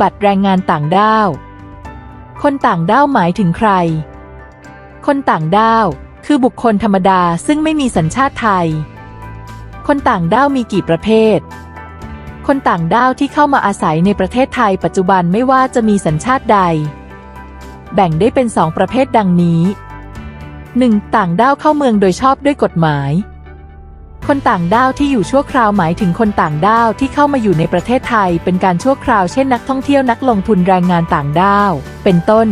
บัตรแรงงานต่างด้าว คนต่างด้าวหมายถึงใคร คนต่างด้าวคือบุคคลธรรมดาซึ่งไม่มีสัญชาติไทย คนต่างด้าวมีกี่ประเภท คนต่างด้าวที่เข้ามาอาศัยในประเทศไทยปัจจุบันไม่ว่าจะมีสัญชาติใด แบ่งได้เป็นสองประเภทดังนี้ 1. ต่างด้าวเข้าเมืองโดยชอบด้วยกฎหมาย คนต่างด้าวที่อยู่ชั่วคราวหมายถึงคนต่างด้าวที่เข้ามาอยู่ในประเทศไทย เป็นการชั่วคราวเช่นนักท่องเที่ยวนักลงทุนแรงงานต่างด้าว เป็นต้น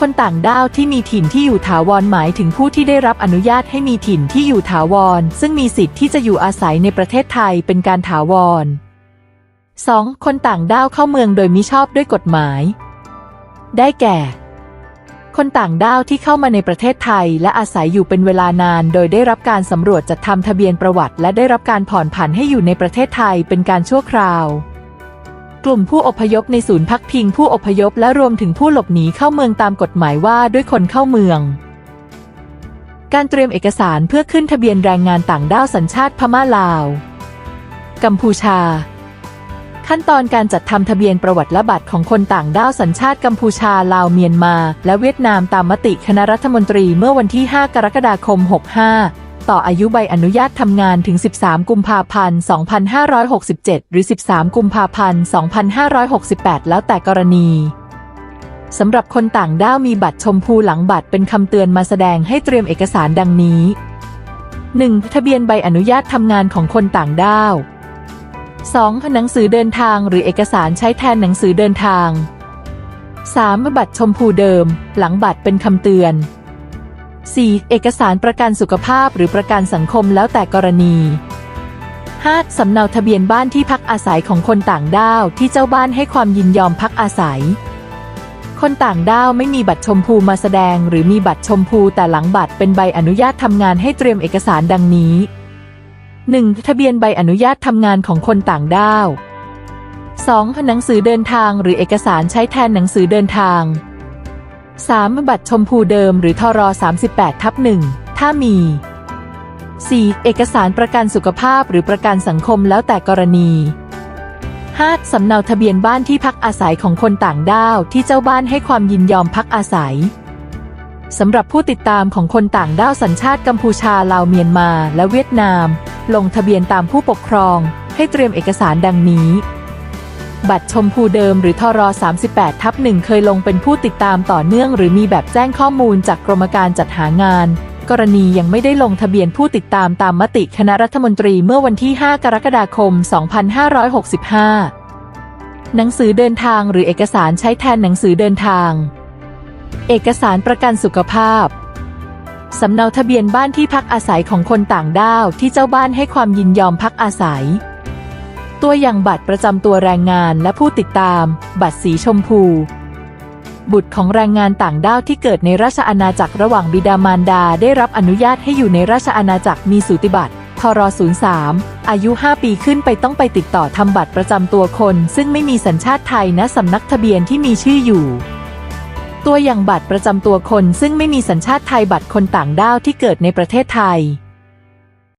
คนต่างด้าวที่มีถิ่นที่อยู่ถาวรหมายถึงผู้ที่ได้รับอนุญาตให้มีถิ่นที่อยู่ถาวร ซึ่งมีสิทธิ์ที่จะอยู่อาศัยในประเทศไทยเป็นการถาวร 2. คนต่างด้าวเข้าเมืองโดยมิชอบด้วยกฎหมาย ได้แก่ คนต่างด้าวที่เข้ามาในประเทศไทย และอาศัยอยู่เป็นเวลานาน โดยได้รับการสำรวจจัดทำทะเบียนประวัติ และได้รับการผ่อนผันให้อยู่ในประเทศไทยเป็นการชั่วคราว กลุ่มผู้อพยพในศูนย์พักพิงผู้อพยพและรวมถึงผู้หลบหนีเข้าเมืองตามกฎหมายว่าด้วยคนเข้าเมือง การเตรียมเอกสารเพื่อขึ้นทะเบียนแรงงานต่างด้าวสัญชาติพม่าลาว กัมพูชา ขั้นตอนการจัดทำทะเบียนประวัติและบัตรของคนต่างด้าวสัญชาติกัมพูชาลาวเมียนมา และเวียดนามตามมติคณะรัฐมนตรีเมื่อวันที่ 5 กรกฎาคม 65 ต่ออายุใบอนุญาตทำงานถึง 13 กุมภาพันธ์ 2567 หรือ 13 กุมภาพันธ์ 2568 แล้วแต่กรณีสำหรับคนต่างด้าวมีบัตรชมพูหลังบัตรเป็นคำเตือนมาแสดงให้เตรียมเอกสารดังนี้ 1. ทะเบียนใบอนุญาตทำงานของคนต่างด้าว 2. หนังสือเดินทางหรือเอกสารใช้แทนหนังสือเดินทาง 3. บัตรชมพูเดิม หลังบัตรเป็นคำเตือน 4. เอกสารประกันสุขภาพหรือประกันสังคมแล้วแต่กรณี 5. สำเนาทะเบียนบ้านที่พักอาศัยของคนต่างด้าวที่เจ้าบ้านให้ความยินยอมพักอาศัย คนต่างด้าวไม่มีบัตรชมพูมาแสดง หรือมีบัตรชมพูแต่หลังบัตรเป็นใบอนุญาตทำงานให้เตรียมเอกสารดังนี้ 1. ทะเบียนใบอนุญาตทำงานของคนต่างด้าว 2. หนังสือเดินทางหรือเอกสารใช้แทนหนังสือเดินทาง 3. บัตรชมพูเดิมหรือทร38ทับ1ถ้ามี 4. เอกสารประกันสุขภาพหรือประกันสังคมแล้วแต่กรณี 5. สำเนาทะเบียนบ้านที่พักอาศัยของคนต่างด้าวที่เจ้าบ้านให้ความยินยอมพักอาศัย สำหรับผู้ติดตามของคนต่างด้าวสัญชาติกัมพูชาลาวเมียนมาและเวียดนาม ลงทะเบียนตามผู้ปกครอง ให้เตรียมเอกสารดังนี้ บัตรชมพูเดิมหรือทร38ทับ1เคยลงเป็นผู้ติดตามต่อเนื่อง หรือมีแบบแจ้งข้อมูลจากกรมการจัดหางาน กรณียังไม่ได้ลงทะเบียนผู้ติดตามตามมติคณะรัฐมนตรีเมื่อวันที่ 5 กรกฎาคม 2565 หนังสือเดินทางหรือเอกสารใช้แทนหนังสือเดินทาง เอกสารประกันสุขภาพ สำเนาทะเบียนบ้านที่พักอาศัยของคนต่างด้าวที่เจ้าบ้านให้ความยินยอมพักอาศัย ตัวอย่างบัตรประจำตัวแรงงานและผู้ติดตาม บัตรสีชมพู บุตรของแรงงานต่างด้าวที่เกิดในราชอาณาจักรระหว่างบิดามารดาได้รับอนุญาตให้อยู่ในราชอาณาจักรมีสูติบัตรทร03 อายุ 5 ปีขึ้นไปต้องไปติดต่อทำบัตรประจำตัวคน ซึ่งไม่มีสัญชาติไทยณสำนักทะเบียนที่มีชื่ออยู่ ตัวอย่างบัตรประจำตัวคนซึ่งไม่มีสัญชาติไทยบัตรคนต่างด้าวที่เกิดในประเทศไทย